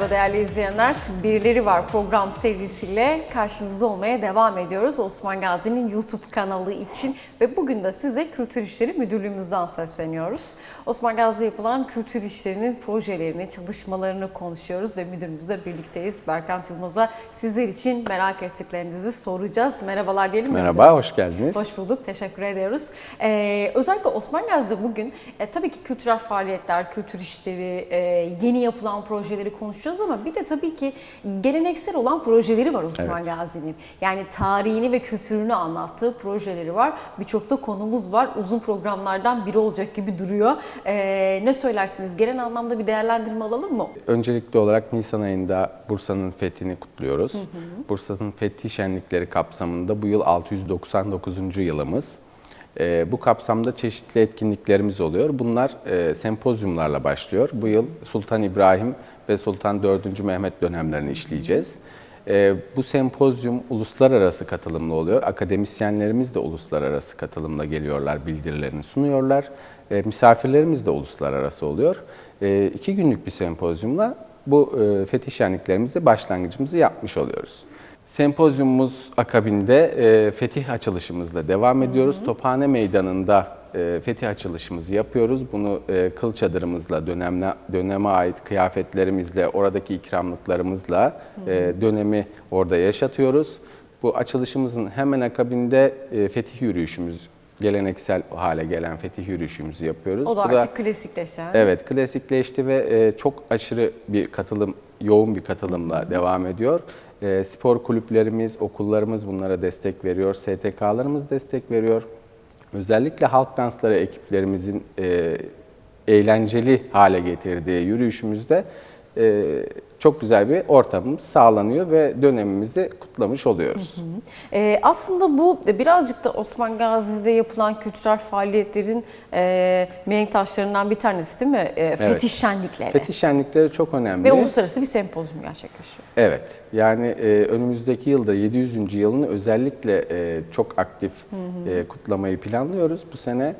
Merhaba değerli izleyenler. Birileri Var program serisiyle karşınızda olmaya devam ediyoruz. Osman Gazi'nin YouTube kanalı için ve bugün de size Kültür İşleri Müdürlüğümüzden sesleniyoruz. Osman Gazi yapılan kültür işlerinin projelerini, çalışmalarını konuşuyoruz ve müdürümüzle birlikteyiz. Berkant Yılmaz'a sizler için merak ettiklerinizi soracağız. Merhabalar diyelim? Merhaba, hoş geldiniz. Hoş bulduk, teşekkür ediyoruz. Ee, özellikle Osman Gazi'de bugün e, tabii ki kültürel faaliyetler, kültür işleri, e, yeni yapılan projeleri konuşacağız ama bir de tabii ki geleneksel olan projeleri var Osman Evet. Gazi'nin. Yani tarihini ve kültürünü anlattığı projeleri var. Birçok da konumuz var. Uzun programlardan biri olacak gibi duruyor. Ee, ne söylersiniz? Genel anlamda bir değerlendirme alalım mı? Öncelikli olarak Nisan ayında Bursa'nın fethini kutluyoruz. Bursa'nın fethi şenlikleri kapsamında bu yıl 699. yılımız. Ee, bu kapsamda çeşitli etkinliklerimiz oluyor. Bunlar e, sempozyumlarla başlıyor. Bu yıl Sultan İbrahim ve Sultan 4. Mehmet dönemlerini işleyeceğiz. Ee, bu sempozyum uluslararası katılımlı oluyor. Akademisyenlerimiz de uluslararası katılımla geliyorlar, bildirilerini sunuyorlar. Ee, misafirlerimiz de uluslararası oluyor. Ee, iki günlük bir sempozyumla bu e, fetih şenliklerimizde başlangıcımızı yapmış oluyoruz. Sempozyumumuz akabinde e, fetih açılışımızla devam ediyoruz. Tophane Meydanı'nda e, fetih açılışımızı yapıyoruz. Bunu e, kıl çadırımızla, dönemle, döneme ait kıyafetlerimizle, oradaki ikramlıklarımızla e, dönemi orada yaşatıyoruz. Bu açılışımızın hemen akabinde e, fetih yürüyüşümüz, geleneksel hale gelen fetih yürüyüşümüzü yapıyoruz. O da Bu artık klasikleşen. Evet, klasikleşti ve e, çok aşırı bir katılım, yoğun bir katılımla devam ediyor. E, spor kulüplerimiz, okullarımız bunlara destek veriyor, STK'larımız destek veriyor. Özellikle halk dansları ekiplerimizin e, eğlenceli hale getirdiği yürüyüşümüzde e, çok güzel bir ortamımız sağlanıyor ve dönemimizi kutlamış oluyoruz. Ee, aslında bu birazcık da Osman Gazi'de yapılan kültürel faaliyetlerin e, mihenk taşlarından bir tanesi değil mi? E, fetih şenlikleri. Fetih şenlikleri çok önemli. Ve uluslararası bir sempozyum gerçekleşiyor. Evet, yani e, önümüzdeki yılda 700. yılını özellikle e, çok aktif e, kutlamayı planlıyoruz. Bu sene e,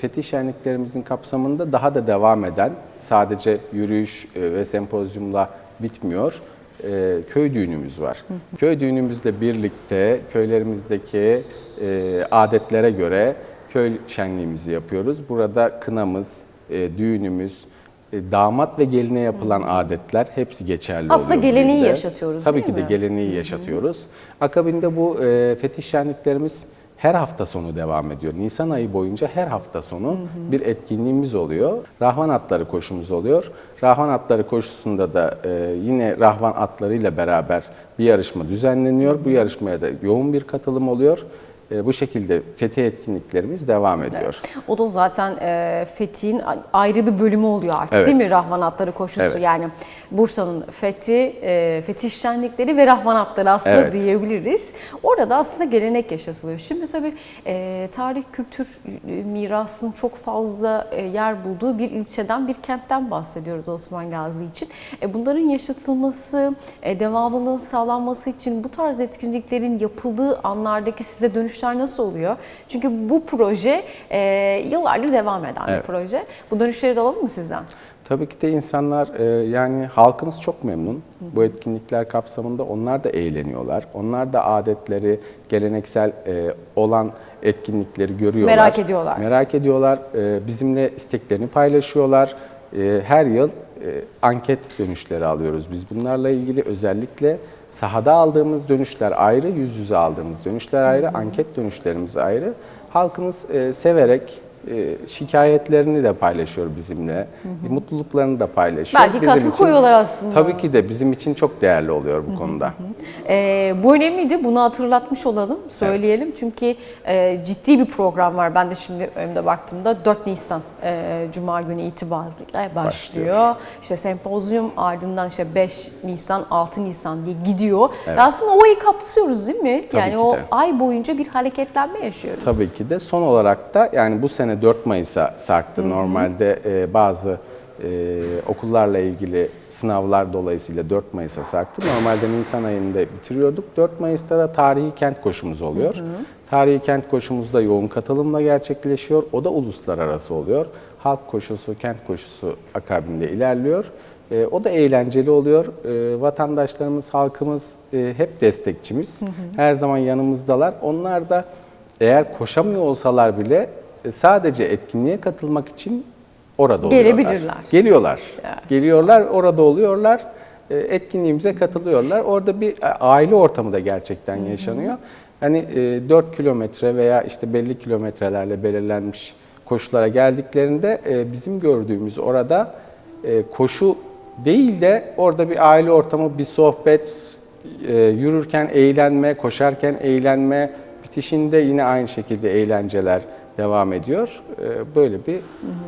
fetih şenliklerimizin kapsamında daha da devam eden, sadece yürüyüş e, ve sempozyumla bitmiyor, e, köy düğünümüz var. Köy düğünümüzle birlikte köylerimizdeki e, adetlere göre köy şenliğimizi yapıyoruz. Burada kınamız, e, düğünümüz, e, damat ve geline yapılan adetler hepsi geçerli Aslında oluyor. bu geleneği yaşatıyoruz, Tabii ki de mi? geleneği yaşatıyoruz. Akabinde bu e, fetih şenliklerimiz her hafta sonu devam ediyor. Nisan ayı boyunca her hafta sonu bir etkinliğimiz oluyor. Rahvan atları koşumuz oluyor. Rahvan atları koşusunda da e, yine rahvan atlarıyla beraber bir yarışma düzenleniyor. Bu yarışmaya da yoğun bir katılım oluyor. E, bu şekilde fetih etkinliklerimiz devam ediyor. O da zaten e, Fetih'in ayrı bir bölümü oluyor artık Evet. değil mi? Rahman Atları koşusu Evet. yani Bursa'nın fethi, e, fetih şenlikleri ve Rahman Atları aslında Evet. diyebiliriz. Orada da aslında gelenek yaşatılıyor. Şimdi tabii e, tarih kültür e, mirasının çok fazla e, yer bulduğu bir ilçeden, bir kentten bahsediyoruz Osman Gazi için. E, bunların yaşatılması, e, devamlılığın sağlanması için bu tarz etkinliklerin yapıldığı anlardaki size dönüşler nasıl oluyor? Çünkü bu proje e, yıllardır devam eden bir Evet. proje. Bu dönüşleri de alalım mı sizden? Tabii ki de insanlar e, yani halkımız çok memnun. Bu etkinlikler kapsamında onlar da eğleniyorlar. Onlar da adetleri, geleneksel e, olan etkinlikleri görüyorlar. Merak ediyorlar. Merak ediyorlar. E, bizimle isteklerini paylaşıyorlar. Her yıl anket dönüşleri alıyoruz. Biz bunlarla ilgili özellikle sahada aldığımız dönüşler ayrı, yüz yüze aldığımız dönüşler ayrı, anket dönüşlerimiz ayrı. Halkımız e, severek şikayetlerini de paylaşıyor bizimle. Mutluluklarını da paylaşıyor. Belki katkı için- koyuyorlar aslında. Tabii ki de bizim için çok değerli oluyor bu konuda. Ee, bu önemliydi. Bunu hatırlatmış olalım, söyleyelim. Çünkü e, ciddi bir program var. Ben de şimdi önümde baktığımda 4 Nisan e, Cuma günü itibariyle başlıyor. İşte sempozyum ardından işte 5 Nisan, 6 Nisan diye gidiyor. Ve Aslında o ayı kapsıyoruz değil mi? Tabii yani o de. ay boyunca bir hareketlenme yaşıyoruz. Tabii ki de son olarak da yani bu sene 4 Mayıs'a sarktı. Normalde e, bazı e, okullarla ilgili sınavlar dolayısıyla 4 Mayıs'a sarktı. Normalde Nisan ayında bitiriyorduk. 4 Mayıs'ta da tarihi kent koşumuz oluyor. Tarihi kent koşumuzda yoğun katılımla gerçekleşiyor. O da uluslararası oluyor. Halk koşusu, kent koşusu akabinde ilerliyor. E, o da eğlenceli oluyor. E, vatandaşlarımız, halkımız e, hep destekçimiz. Her zaman yanımızdalar. Onlar da eğer koşamıyor olsalar bile sadece etkinliğe katılmak için orada oluyorlar. Gelebilirler. Geliyorlar. Evet. Geliyorlar, orada oluyorlar. E, Etkinliğimize katılıyorlar. Orada bir a- aile ortamı da gerçekten yaşanıyor. Hani e, 4 kilometre veya işte belli kilometrelerle belirlenmiş koşulara geldiklerinde e, bizim gördüğümüz orada e, koşu değil de orada bir aile ortamı, bir sohbet, e, yürürken eğlenme, koşarken eğlenme, bitişinde yine aynı şekilde eğlenceler devam ediyor. E, Böyle bir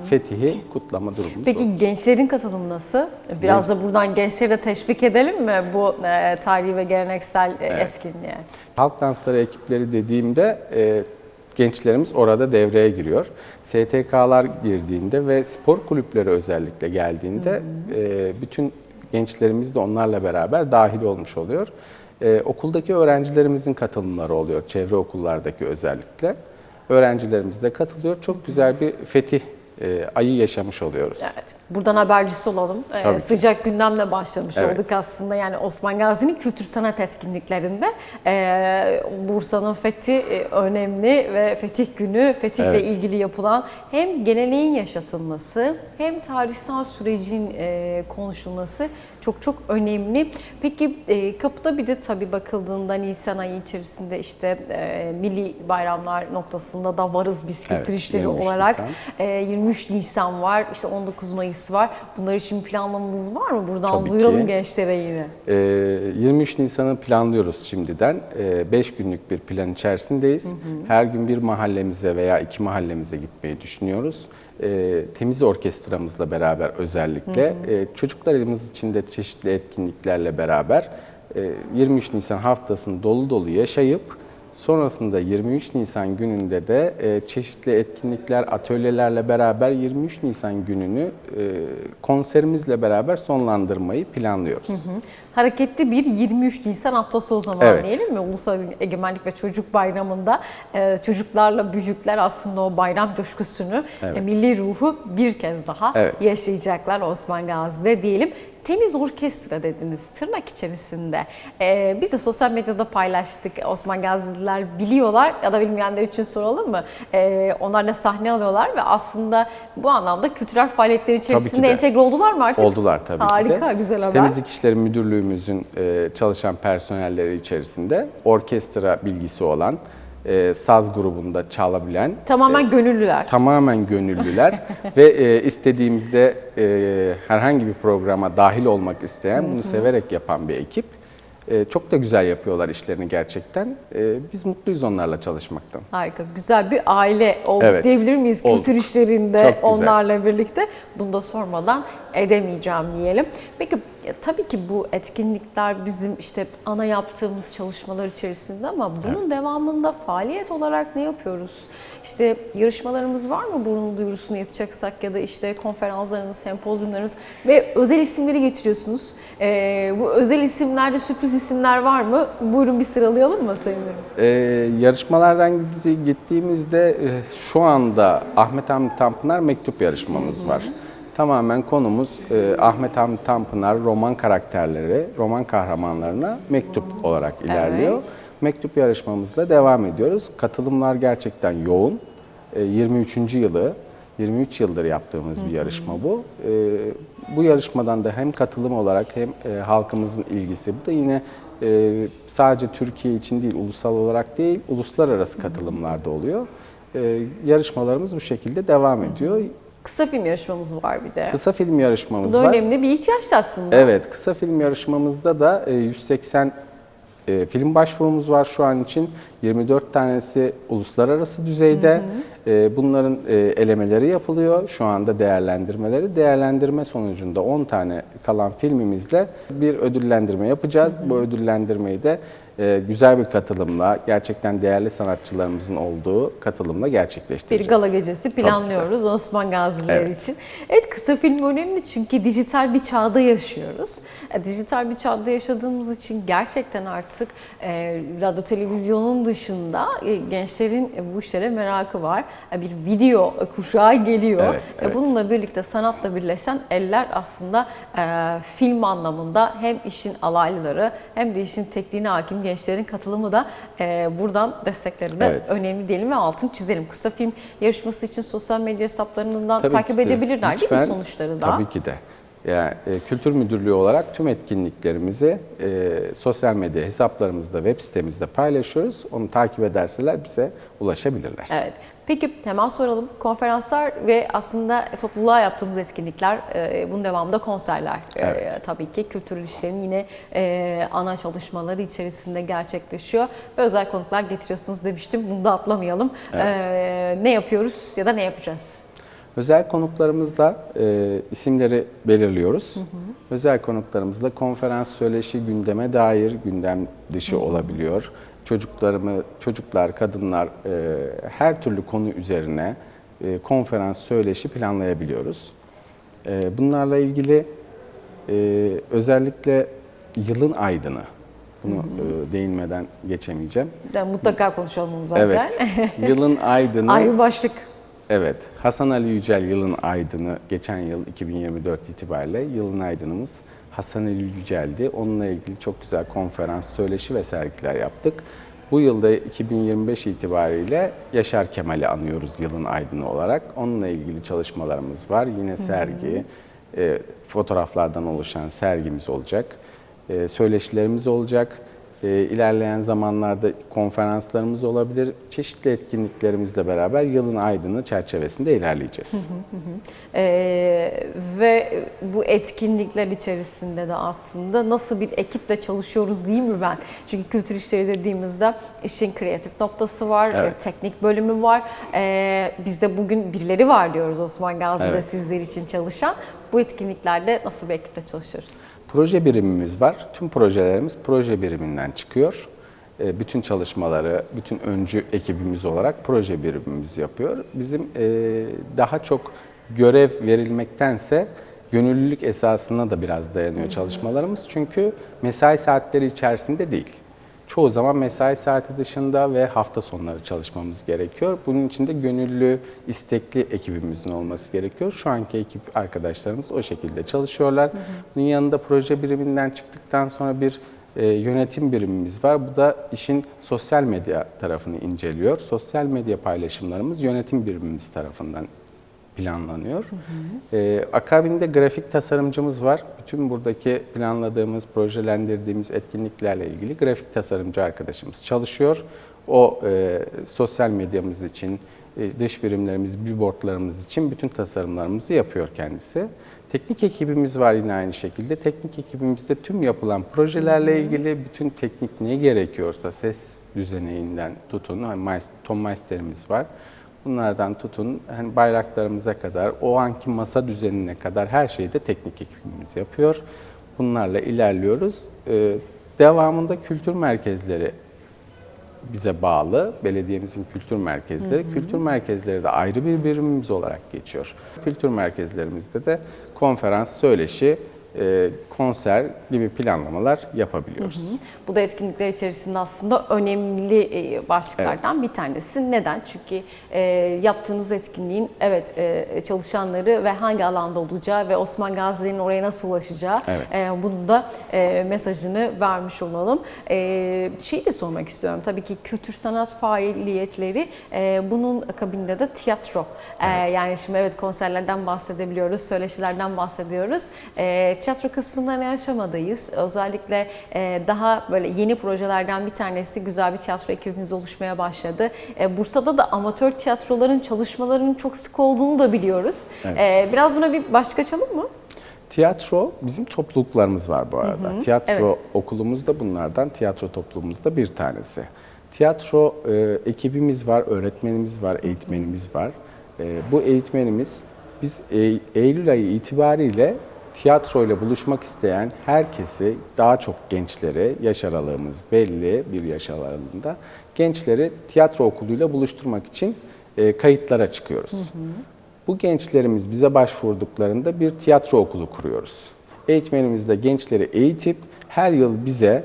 fetihi kutlama durumumuz oldu. Peki gençlerin katılımı nasıl? Biraz da buradan gençleri de teşvik edelim mi bu e, tarihi ve geleneksel e, etkinliğe? Halk dansları ekipleri dediğimde e, gençlerimiz orada devreye giriyor. STK'lar girdiğinde ve spor kulüpleri özellikle geldiğinde e, bütün gençlerimiz de onlarla beraber dahil olmuş oluyor. E, okuldaki öğrencilerimizin katılımları oluyor, çevre okullardaki özellikle. Öğrencilerimiz de katılıyor. Çok güzel bir fetih e, ayı yaşamış oluyoruz. Evet. Buradan habercisi olalım. Ee, sıcak gündemle başlamış Evet. olduk aslında. Yani Osman Gazi'nin kültür sanat etkinliklerinde e, Bursa'nın fethi e, önemli ve fetih günü, fetihle Evet. ilgili yapılan hem geleneğin yaşatılması hem tarihsel sürecin e, konuşulması çok çok önemli. Peki e, kapıda bir de tabii bakıldığında Nisan ayı içerisinde işte e, milli bayramlar noktasında da varız biz kültür Evet, işleri 23 olarak. Nisan. Ee, 23 Nisan var, işte 19 Mayıs var. Bunlar için planlamamız var mı? Buradan Tabii duyuralım ki. gençlere yine. Ee, 23 Nisan'ı planlıyoruz şimdiden. 5 günlük bir plan içerisindeyiz. Her gün bir mahallemize veya iki mahallemize gitmeyi düşünüyoruz. Ee, Temiz orkestramızla beraber özellikle e, çocuklarımız için de çeşitli etkinliklerle beraber e, 23 Nisan haftasını dolu dolu yaşayıp Sonrasında 23 Nisan gününde de e, çeşitli etkinlikler, atölyelerle beraber 23 Nisan gününü e, konserimizle beraber sonlandırmayı planlıyoruz. Hareketli bir 23 Nisan haftası o zaman Evet. diyelim mi? Ulusal Egemenlik ve Çocuk Bayramı'nda e, çocuklarla büyükler aslında o bayram coşkusunu, Evet. milli ruhu bir kez daha Evet. yaşayacaklar Osman Gazi'de diyelim. Temiz orkestra dediniz tırnak içerisinde. Ee, biz de sosyal medyada paylaştık. Osman Gazililer biliyorlar ya da bilmeyenler için soralım mı? Ee, onlar da sahne alıyorlar ve aslında bu anlamda kültürel faaliyetler içerisinde de. entegre oldular mı artık? Oldular tabii ki de. Harika, güzel haber. Temizlik İşleri Müdürlüğümüzün e, çalışan personelleri içerisinde orkestra bilgisi olan, e, saz grubunda çalabilen, Tamamen gönüllüler. tamamen gönüllüler ve e, istediğimizde e, herhangi bir programa dahil olmak isteyen, bunu severek yapan bir ekip. E, çok da güzel yapıyorlar işlerini gerçekten. E, biz mutluyuz onlarla çalışmaktan. Harika. Güzel bir aile olduk Evet, diyebilir miyiz olduk. kültür işlerinde onlarla birlikte? Bunu da sormadan edemeyeceğim diyelim. Peki ya, tabii ki bu etkinlikler bizim işte ana yaptığımız çalışmalar içerisinde ama bunun devamında faaliyet olarak ne yapıyoruz? İşte yarışmalarımız var mı bunun duyurusunu yapacaksak ya da işte konferanslarımız, sempozyumlarımız ve özel isimleri getiriyorsunuz. Ee, bu özel isimlerde sürpriz isimler var mı? Buyurun bir sıralayalım mı Sayın? Ee, yarışmalardan gitti- gittiğimizde e, şu anda Ahmet Hamdi Tanpınar mektup yarışmamız var. Tamamen konumuz e, Ahmet Hamdi Tanpınar roman karakterleri, roman kahramanlarına mektup olarak ilerliyor. Evet. Mektup yarışmamızla devam ediyoruz. Katılımlar gerçekten yoğun. E, 23. yılı, 23 yıldır yaptığımız bir yarışma bu. E, bu yarışmadan da hem katılım olarak hem e, halkımızın ilgisi, bu da yine e, sadece Türkiye için değil, ulusal olarak değil, uluslararası katılımlarda oluyor. E, yarışmalarımız bu şekilde devam ediyor. Kısa film yarışmamız var bir de. Kısa film Bu yarışmamız da var. önemli bir ihtiyaç aslında. Evet, kısa film yarışmamızda da e, 180 e, film başvurumuz var şu an için. 24 tanesi uluslararası düzeyde. E, Bunların e, elemeleri yapılıyor. Şu anda değerlendirmeleri. Değerlendirme sonucunda 10 tane kalan filmimizle bir ödüllendirme yapacağız. Bu ödüllendirmeyi de e, güzel bir katılımla, gerçekten değerli sanatçılarımızın olduğu katılımla Bir gerçekleştireceğiz. gala gecesi planlıyoruz Osman Gaziler Evet. için. Evet kısa film önemli çünkü dijital bir çağda yaşıyoruz. E, dijital bir çağda yaşadığımız için gerçekten artık e, radyo televizyonun dışında e, gençlerin bu işlere merakı var. Bir video kuşağı geliyor. Evet, evet. Bununla birlikte sanatla birleşen eller aslında e, film anlamında hem işin alaylıları hem de işin tekniğine hakim gençlerin katılımı da e, buradan destekleri de Evet. önemli diyelim ve altın çizelim. Kısa film yarışması için sosyal medya hesaplarından Tabii takip ki de. edebilirler değil mi Lütfen, sonuçları da? Tabii ki de. Yani e, Kültür Müdürlüğü olarak tüm etkinliklerimizi e, sosyal medya hesaplarımızda, web sitemizde paylaşıyoruz. Onu takip ederseler bize ulaşabilirler. Evet. Peki hemen soralım. Konferanslar ve aslında topluluğa yaptığımız etkinlikler, e, bunun devamında konserler. E, Evet. tabii ki kültür ilişkilerinin yine e, ana çalışmaları içerisinde gerçekleşiyor. Ve özel konuklar getiriyorsunuz demiştim. Bunu da atlamayalım. E, ne yapıyoruz ya da ne yapacağız? Özel konuklarımızda e, isimleri belirliyoruz. Özel konuklarımızla konferans söyleşi gündeme dair gündem dışı olabiliyor. Çocuklarımı, çocuklar, kadınlar e, her türlü konu üzerine e, konferans söyleşi planlayabiliyoruz. E, bunlarla ilgili e, özellikle yılın aydını, bunu e, değinmeden geçemeyeceğim. De, mutlaka konuşalım bunu zaten. Evet, yılın aydını... Ayrı başlık. Evet, Hasan Ali Yücel yılın aydını geçen yıl 2024 itibariyle yılın aydınımız Hasan Ali Yücel'di. Onunla ilgili çok güzel konferans, söyleşi ve sergiler yaptık. Bu yılda 2025 itibariyle Yaşar Kemal'i anıyoruz yılın aydını olarak. Onunla ilgili çalışmalarımız var. Yine sergi, e, fotoğraflardan oluşan sergimiz olacak. E, söyleşilerimiz olacak. E, ilerleyen zamanlarda konferanslarımız olabilir. Çeşitli etkinliklerimizle beraber yılın aydını çerçevesinde ilerleyeceğiz. Ee, ve bu etkinlikler içerisinde de aslında nasıl bir ekiple çalışıyoruz değil mi ben? Çünkü kültür işleri dediğimizde işin kreatif noktası var, Evet. e, teknik bölümü var. Ee, bizde bugün birileri var diyoruz Osman Gazi'de Evet. sizler için çalışan. Bu etkinliklerde nasıl bir ekiple çalışıyoruz? Proje birimimiz var. Tüm projelerimiz proje biriminden çıkıyor. E, Bütün çalışmaları, bütün öncü ekibimiz olarak proje birimimiz yapıyor. Bizim e, daha çok görev verilmektense gönüllülük esasına da biraz dayanıyor çalışmalarımız. Çünkü mesai saatleri içerisinde değil. Çoğu zaman mesai saati dışında ve hafta sonları çalışmamız gerekiyor. Bunun için de gönüllü, istekli ekibimizin olması gerekiyor. Şu anki ekip arkadaşlarımız o şekilde çalışıyorlar. Bunun yanında proje biriminden çıktıktan sonra bir e, yönetim birimimiz var. Bu da işin sosyal medya tarafını inceliyor. Sosyal medya paylaşımlarımız yönetim birimimiz tarafından planlanıyor. Ee, akabinde grafik tasarımcımız var. Bütün buradaki planladığımız, projelendirdiğimiz etkinliklerle ilgili grafik tasarımcı arkadaşımız çalışıyor. O e, sosyal medyamız için, e, dış birimlerimiz, billboardlarımız için bütün tasarımlarımızı yapıyor kendisi. Teknik ekibimiz var yine aynı şekilde. Teknik ekibimizde tüm yapılan projelerle ilgili bütün teknik ne gerekiyorsa ses düzeneğinden tutun, ton meisterimiz var. Bunlardan tutun hani bayraklarımıza kadar, o anki masa düzenine kadar her şeyi de teknik ekibimiz yapıyor. Bunlarla ilerliyoruz. Ee, devamında kültür merkezleri bize bağlı. Belediyemizin kültür merkezleri. Kültür merkezleri de ayrı bir birimimiz olarak geçiyor. Kültür merkezlerimizde de konferans, söyleşi, e, konser gibi planlamalar yapabiliyoruz. Bu da etkinlikler içerisinde aslında önemli e, başlıklardan bir tanesi. Neden? Çünkü e, yaptığınız etkinliğin evet e, çalışanları ve hangi alanda olacağı ve Osman Gazi'nin oraya nasıl ulaşacağı Evet. e, bunun da e, mesajını vermiş olalım. E, şeyi de sormak istiyorum. Tabii ki kültür sanat faaliyetleri e, bunun akabinde de tiyatro. E, yani şimdi evet konserlerden bahsedebiliyoruz, söyleşilerden bahsediyoruz. E, tiyatro kısmında ne aşamadayız? Özellikle e, daha böyle yeni projelerden bir tanesi güzel bir tiyatro ekibimiz oluşmaya başladı. E, Bursa'da da amatör tiyatroların çalışmalarının çok sık olduğunu da biliyoruz. Evet. E, biraz buna bir başlık açalım mı? Tiyatro bizim topluluklarımız var bu arada. Tiyatro evet. okulumuz da bunlardan, tiyatro topluluğumuz da bir tanesi. Tiyatro e, ekibimiz var, öğretmenimiz var, eğitmenimiz var. E, bu eğitmenimiz biz e, Eylül ayı itibariyle tiyatro ile buluşmak isteyen herkesi, daha çok gençleri, yaş aralığımız belli bir yaş aralığında, gençleri tiyatro okuluyla buluşturmak için e, kayıtlara çıkıyoruz. Bu gençlerimiz bize başvurduklarında bir tiyatro okulu kuruyoruz. Eğitmenimiz de gençleri eğitip her yıl bize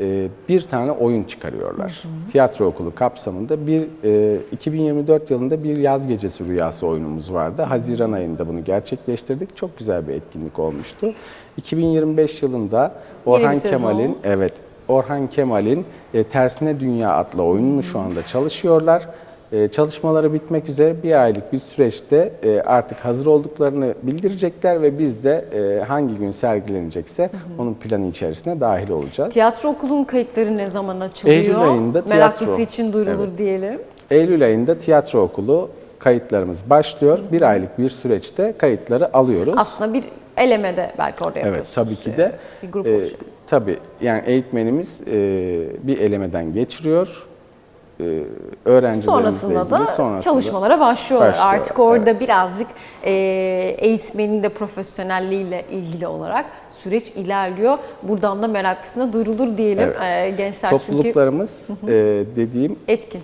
e, bir tane oyun çıkarıyorlar. Tiyatro okulu kapsamında bir e, 2024 yılında bir yaz gecesi rüyası oyunumuz vardı. Haziran ayında bunu gerçekleştirdik. Çok güzel bir etkinlik olmuştu. 2025 yılında Orhan. Kemal'in evet Orhan Kemal'in e, Tersine Dünya adlı oyununu şu anda çalışıyorlar. E, çalışmaları bitmek üzere bir aylık bir süreçte e, artık hazır olduklarını bildirecekler ve biz de e, hangi gün sergilenecekse onun planı içerisine dahil olacağız. Tiyatro okulun kayıtları ne zaman açılıyor? Eylül ayında tiyatro. Meraklısı için duyurulur Evet. diyelim. Eylül ayında tiyatro okulu kayıtlarımız başlıyor. Bir aylık bir süreçte kayıtları alıyoruz. Aslında bir elemede belki orada Evet yapıyorsunuz. tabii ki de. Bir grup e, oluşuyor. tabii yani eğitmenimiz e, bir elemeden geçiriyor. E, öğrencilerimizle Sonrasında ilgili da sonrasında çalışmalara başlıyorlar. başlıyorlar, Artık orada birazcık e, eğitmenin de profesyonelliğiyle ilgili olarak süreç ilerliyor. Buradan da meraklısına duyurulur diyelim. Evet. E, gençler çünkü Topluluklarımız e, dediğim etkin.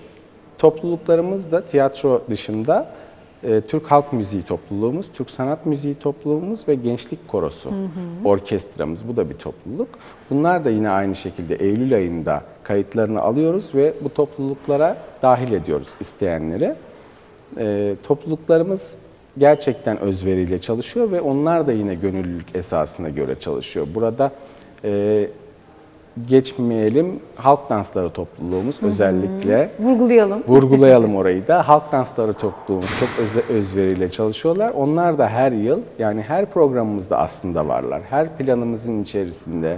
topluluklarımız da tiyatro dışında e, Türk Halk Müziği topluluğumuz, Türk Sanat Müziği topluluğumuz ve Gençlik Korosu orkestramız. Bu da bir topluluk. Bunlar da yine aynı şekilde Eylül ayında kayıtlarını alıyoruz ve bu topluluklara dahil ediyoruz isteyenleri. E, topluluklarımız gerçekten özveriyle çalışıyor ve onlar da yine gönüllülük esasına göre çalışıyor. Burada e, geçmeyelim halk dansları topluluğumuz özellikle Vurgulayalım. vurgulayalım orayı da. Halk dansları topluluğumuz çok öz- özveriyle çalışıyorlar. Onlar da her yıl yani her programımızda aslında varlar. Her planımızın içerisinde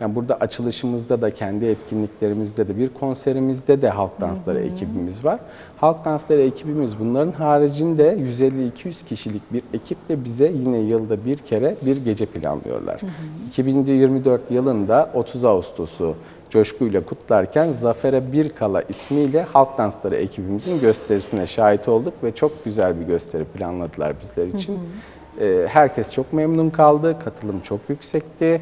yani burada açılışımızda da kendi etkinliklerimizde de bir konserimizde de halk dansları ekibimiz var. Halk dansları ekibimiz bunların haricinde 150-200 kişilik bir ekiple bize yine yılda bir kere bir gece planlıyorlar. 2024 yılında 30 Ağustos'u coşkuyla kutlarken Zafer'e Bir Kala ismiyle halk dansları ekibimizin gösterisine şahit olduk ve çok güzel bir gösteri planladılar bizler için. Ee, Herkes çok memnun kaldı, katılım çok yüksekti.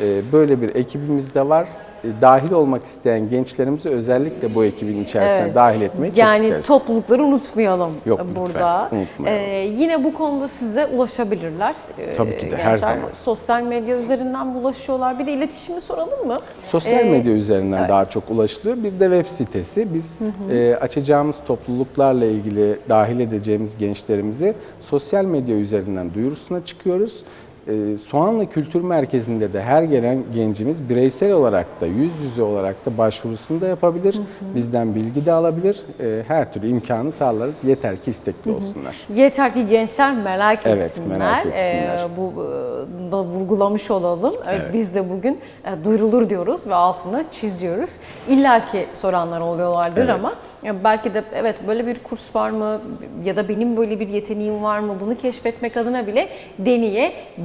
Ee, Böyle bir ekibimiz de var. Ee, Dahil olmak isteyen gençlerimizi özellikle bu ekibin içerisine Evet. dahil etmeyi çok yani isteriz. toplulukları unutmayalım Yok, lütfen, burada. unutmayalım. Ee, yine bu konuda size ulaşabilirler. Ee, Tabii ki de, her gençler zaman. Sosyal medya üzerinden bulaşıyorlar. Bir de iletişimi soralım mı? Sosyal Ee, medya üzerinden daha çok ulaşılıyor. Bir de web sitesi. Biz e, açacağımız topluluklarla ilgili dahil edeceğimiz gençlerimizi sosyal medya üzerinden duyurusuna çıkıyoruz. E, Soğanlı Kültür Merkezi'nde de her gelen gencimiz bireysel olarak da yüz yüze olarak da başvurusunu da yapabilir. Bizden bilgi de alabilir. E, her türlü imkanı sağlarız. Yeter ki istekli olsunlar. Yeter ki gençler merak Evet, etsinler. merak etsinler. Ee, bu e, da vurgulamış olalım. Evet, Biz de bugün e, duyurulur diyoruz ve altını çiziyoruz. İlla ki soranlar oluyorlardır Evet. ama belki de evet böyle bir kurs var mı ya da benim böyle bir yeteneğim var mı bunu keşfetmek adına bile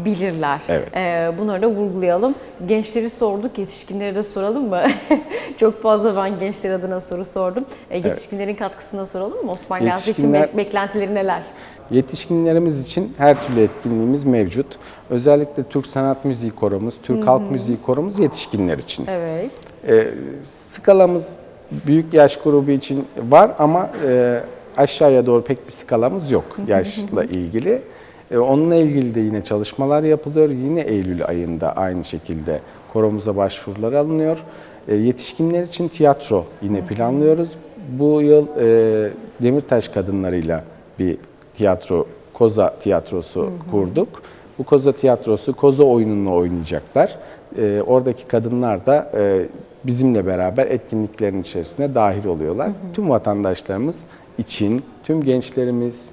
deneyebilirler. Evet. Ee, bunları da vurgulayalım. Gençleri sorduk, yetişkinleri de soralım mı? Çok fazla ben gençler adına soru sordum. E, yetişkinlerin katkısına soralım mı? Osman Gazi için be- beklentileri neler? Yetişkinlerimiz için her türlü etkinliğimiz mevcut. Özellikle Türk Sanat Müziği Koromuz, Türk Halk Müziği Koromuz yetişkinler için. Evet. Ee, skalamız büyük yaş grubu için var ama e, aşağıya doğru pek bir skalamız yok yaşla ilgili. E, onunla ilgili de yine çalışmalar yapılıyor. Yine Eylül ayında aynı şekilde koromuza başvurular alınıyor. E, yetişkinler için tiyatro yine planlıyoruz. Bu yıl e, Demirtaş kadınlarıyla bir tiyatro, Koza tiyatrosu kurduk. Bu Koza tiyatrosu Koza oyununu oynayacaklar. E, oradaki kadınlar da e, bizimle beraber etkinliklerin içerisine dahil oluyorlar. Tüm vatandaşlarımız için, tüm gençlerimiz,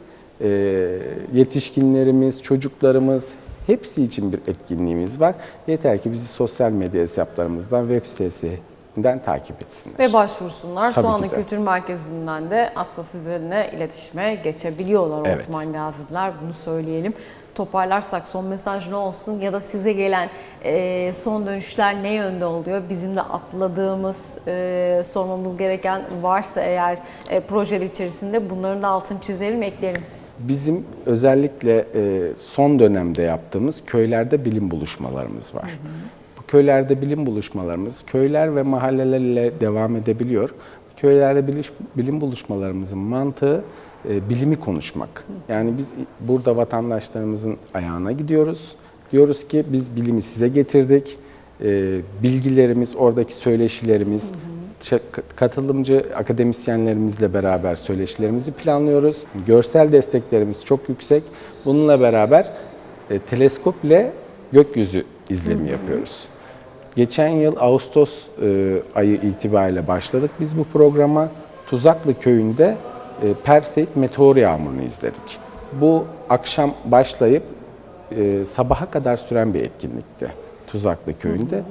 yetişkinlerimiz, çocuklarımız hepsi için bir etkinliğimiz var. Yeter ki bizi sosyal medya hesaplarımızdan, web sitesinden takip etsinler. Ve başvursunlar. Tabii Soğanlı. Kültür Merkezi'nden de aslında sizinle iletişime geçebiliyorlar Evet. Osman Gaziler. Bunu söyleyelim. Toparlarsak son mesaj ne olsun ya da size gelen e, son dönüşler ne yönde oluyor? Bizim de atladığımız, e, sormamız gereken varsa eğer e, projeler içerisinde bunların da altını çizelim, ekleyelim. Bizim özellikle e, son dönemde yaptığımız köylerde bilim buluşmalarımız var. Bu köylerde bilim buluşmalarımız köyler ve mahallelerle devam edebiliyor. Köylerde bilim buluşmalarımızın mantığı e, bilimi konuşmak. Yani biz burada vatandaşlarımızın ayağına gidiyoruz. Diyoruz ki biz bilimi size getirdik. e, bilgilerimiz, oradaki söyleşilerimiz, ç- katılımcı akademisyenlerimizle beraber söyleşilerimizi planlıyoruz. Görsel desteklerimiz çok yüksek. Bununla beraber e, teleskop ile gökyüzü izlemi yapıyoruz. Geçen yıl Ağustos e, ayı itibariyle başladık biz bu programa. Tuzaklı köyünde e, Perseid meteor yağmurunu izledik. Bu akşam başlayıp e, sabaha kadar süren bir etkinlikti Tuzaklı köyünde. E,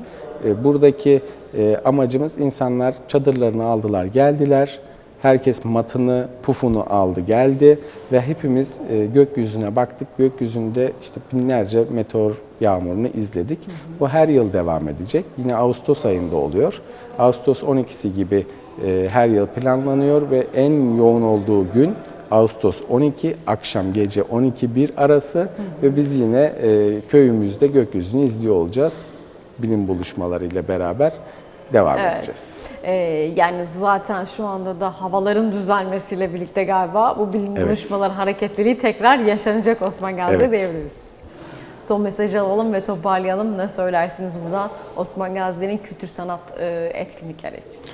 buradaki e, amacımız insanlar çadırlarını aldılar, geldiler. Herkes matını, pufunu aldı, geldi ve hepimiz e, gökyüzüne baktık. Gökyüzünde işte binlerce meteor yağmurunu izledik. Bu her yıl devam edecek. Yine Ağustos ayında oluyor. Ağustos 12'si gibi e, her yıl planlanıyor ve en yoğun olduğu gün Ağustos 12 akşam gece 12-1 arası ve biz yine e, köyümüzde gökyüzünü izliyor olacağız. Bilim buluşmalarıyla beraber devam edeceğiz. Ee, yani zaten şu anda da havaların düzelmesiyle birlikte galiba bu bilim Evet. buluşmaları hareketliliği tekrar yaşanacak Osman Gazi Evet. diyebiliriz. Son mesajı alalım ve toparlayalım. Ne söylersiniz buradan Osman Gazi'lerin kültür sanat e, etkinlikleri için?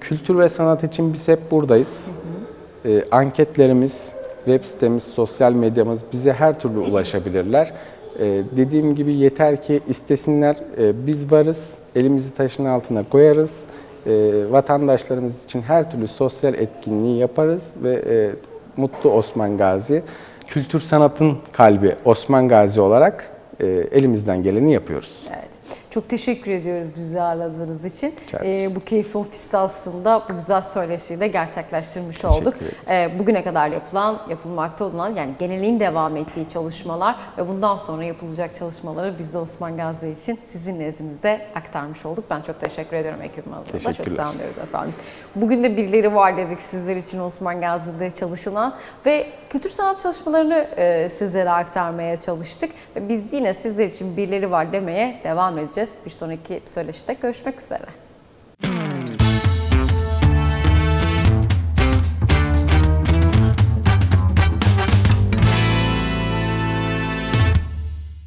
Kültür ve sanat için biz hep buradayız. Ee, anketlerimiz, web sitemiz, sosyal medyamız bize her türlü ulaşabilirler. Ee, dediğim gibi yeter ki istesinler, Ee, biz varız, elimizi taşın altına koyarız. Ee, vatandaşlarımız için her türlü sosyal etkinliği yaparız ve e, Mutlu Osman Gazi, kültür sanatın kalbi Osman Gazi olarak e, elimizden geleni yapıyoruz. Evet. Çok teşekkür ediyoruz bizi ağırladığınız için. Ee, bu keyifli ofiste aslında bu güzel söyleşiyi de gerçekleştirmiş Teşekkür olduk. Ee, bugüne kadar yapılan, yapılmakta olan yani genelin devam ettiği çalışmalar ve bundan sonra yapılacak çalışmaları biz de Osman Gazi için sizin nezdinizde aktarmış olduk. Ben çok teşekkür ediyorum ekibim adına. Çok sağ olun efendim. Bugün de birileri var dedik sizler için Osman Gazi'de çalışılan ve kültür sanat çalışmalarını e, sizlere aktarmaya çalıştık. Ve biz yine sizler için birileri var demeye devam edeceğiz. Bir sonraki söyleşide görüşmek üzere.